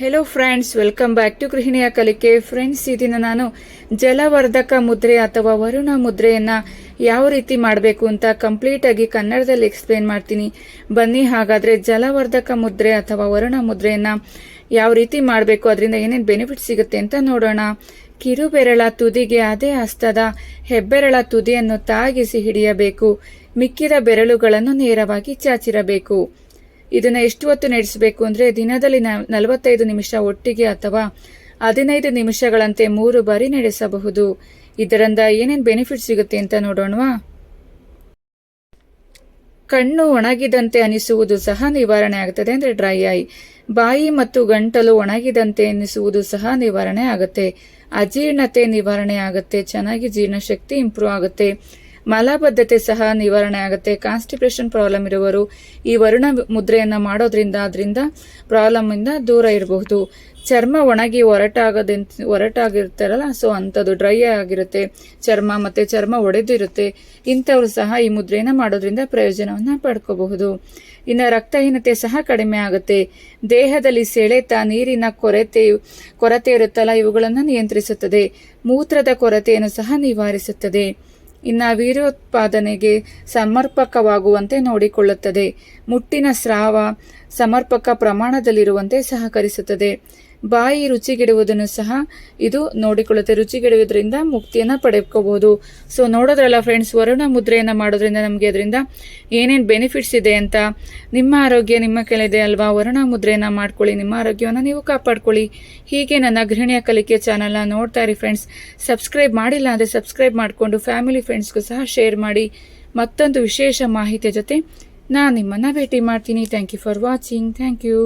Hello friends welcome back to ಗೃಹಿಣಿಯ ಕಲಿಕೆ friends ಈ ದಿನ ನಾನು ಜಲವರ್ಧಕ ಮುದ್ರೆ ಅಥವಾ ವರುಣ ಮುದ್ರೆಯನ್ನು ಯಾವ ರೀತಿ ಮಾಡಬೇಕು ಅಂತ ಕಂಪ್ಲೀಟ್ ಆಗಿ ಕನ್ನಡದಲ್ಲಿ ಎಕ್ಸ್ಪ್ಲೇನ್ ಮಾಡ್ತೀನಿ. ಬನ್ನಿ, ಹಾಗಾದ್ರೆ ಜಲವರ್ಧಕ ಮುದ್ರೆ ಅಥವಾ ವರುಣ ಮುದ್ರೆಯನ್ನು ಯಾವ ರೀತಿ ಮಾಡಬೇಕು, ಅದರಿಂದ ಏನೇನು ಬೆನಿಫಿಟ್ ಸಿಗುತ್ತೆ ಅಂತ ನೋಡೋಣ. ಕಿರುಬೆರಳ ತುದಿಗೆ ಅದೇ ಹಸ್ತದ ಹೆಬ್ಬೆರಳ ತುದಿಯನ್ನು ತಾಗಿಸಿ ಹಿಡಿಯಬೇಕು. ಮಿಕ್ಕಿದ ಬೆರಳುಗಳನ್ನು ನೇರವಾಗಿ ಚಾಚಿರಬೇಕು. ಇದನ್ನ ಎಷ್ಟು ಹೊತ್ತು ನಡೆಸಬೇಕು ಅಂದ್ರೆ ದಿನದಲ್ಲಿ ನಲವತ್ತೈದು ನಿಮಿಷ ಒಟ್ಟಿಗೆ ಅಥವಾ ಹದಿನೈದು ನಿಮಿಷಗಳಂತೆ ಮೂರು ಬಾರಿ ನಡೆಸಬಹುದು. ಇದರಿಂದ ಏನೇನು ಬೆನಿಫಿಟ್ ಸಿಗುತ್ತೆ ಅಂತ ನೋಡೋಣವಾ? ಕಣ್ಣು ಒಣಗಿದಂತೆ ಅನಿಸುವುದು ಸಹ ನಿವಾರಣೆ ಆಗುತ್ತದೆ ಅಂದ್ರೆ ಡ್ರೈ ಐ. ಬಾಯಿ ಮತ್ತು ಗಂಟಲು ಒಣಗಿದಂತೆ ಅನಿಸುವುದು ಸಹ ನಿವಾರಣೆ ಆಗುತ್ತೆ. ಅಜೀರ್ಣತೆ ನಿವಾರಣೆ ಆಗುತ್ತೆ. ಚೆನ್ನಾಗಿ ಜೀರ್ಣಶಕ್ತಿ ಇಂಪ್ರೂವ್ ಆಗುತ್ತೆ. ಮಲಬದ್ಧತೆ ಸಹ ನಿವಾರಣೆ ಆಗುತ್ತೆ. ಕಾನ್ಸ್ಟಿಪೇಷನ್ ಪ್ರಾಬ್ಲಮ್ ಇರುವವರು ಈ ವರುಣ ಮುದ್ರೆಯನ್ನು ಮಾಡೋದ್ರಿಂದ, ಅದರಿಂದ ಪ್ರಾಬ್ಲಮ್ ಇಂದ ದೂರ ಇರಬಹುದು. ಚರ್ಮ ಒಣಗಿ ಒರಟಾಗದ ಒರಟಾಗಿರ್ತಾರಲ್ಲ ಸೊ ಅಂಥದ್ದು ಡ್ರೈ ಆಗಿರುತ್ತೆ. ಚರ್ಮ ಮತ್ತೆ ಚರ್ಮ ಒಡೆದಿರುತ್ತೆ. ಇಂಥವ್ರು ಸಹ ಈ ಮುದ್ರೆಯನ್ನು ಮಾಡೋದ್ರಿಂದ ಪ್ರಯೋಜನವನ್ನ ಪಡ್ಕೋಬಹುದು. ಇನ್ನು ರಕ್ತಹೀನತೆ ಸಹ ಕಡಿಮೆ ಆಗುತ್ತೆ. ದೇಹದಲ್ಲಿ ಸೆಳೆತ, ನೀರಿನ ಕೊರತೆ ಕೊರತೆ ಇರುತ್ತಲ್ಲ, ಇವುಗಳನ್ನು ನಿಯಂತ್ರಿಸುತ್ತದೆ. ಮೂತ್ರದ ಕೊರತೆಯನ್ನು ಸಹ ನಿವಾರಿಸುತ್ತದೆ. ಇನ್ನು ವೀರ್ಯೋತ್ಪಾದನೆಗೆ ಸಮರ್ಪಕವಾಗುವಂತೆ ನೋಡಿಕೊಳ್ಳುತ್ತದೆ. ಮುಟ್ಟಿನ ಸ್ರಾವ ಸಮರ್ಪಕ ಪ್ರಮಾಣದಲ್ಲಿರುವಂತೆ ಸಹಕರಿಸುತ್ತದೆ. ಬಾಯಿ ರುಚಿಗೆಡುವುದನ್ನು ಸಹ ಇದು ನೋಡಿಕೊಳ್ಳುತ್ತೆ. ರುಚಿಗೆಡುವುದರಿಂದ ಮುಕ್ತಿಯನ್ನು ಪಡೆದುಕೋಬಹುದು. ಸೊ ನೋಡೋದ್ರಲ್ಲ ಫ್ರೆಂಡ್ಸ್ ವರುಣ ಮುದ್ರೆಯನ್ನು ಮಾಡೋದ್ರಿಂದ ನಮಗೆ ಅದರಿಂದ ಏನೇನು ಬೆನಿಫಿಟ್ಸ್ ಇದೆ ಅಂತ. ನಿಮ್ಮ ಆರೋಗ್ಯ ನಿಮ್ಮ ಕೆಳಗಿದೆ ಅಲ್ವಾ? ವರುಣ ಮುದ್ರೆಯನ್ನು ಮಾಡ್ಕೊಳ್ಳಿ, ನಿಮ್ಮ ಆರೋಗ್ಯವನ್ನು ನೀವು ಕಾಪಾಡ್ಕೊಳ್ಳಿ. ಹೀಗೆ ನನ್ನ ಗೃಹಿಣಿಯ ಕಲಿಕೆ ಚಾನಲ್ನ ನೋಡ್ತಾ ಇರಿ ಫ್ರೆಂಡ್ಸ್ ಸಬ್ಸ್ಕ್ರೈಬ್ ಮಾಡಿಲ್ಲ ಅಂದರೆ ಸಬ್ಸ್ಕ್ರೈಬ್ ಮಾಡಿಕೊಂಡು ಫ್ಯಾಮಿಲಿ ಫ್ರೆಂಡ್ಸ್ಗೂ ಸಹ ಶೇರ್ ಮಾಡಿ. ಮತ್ತೊಂದು ವಿಶೇಷ ಮಾಹಿತಿಯ ಜೊತೆ ನಾನು ನಿಮ್ಮನ್ನು ಭೇಟಿ ಮಾಡ್ತೀನಿ. Thank you for watching thank you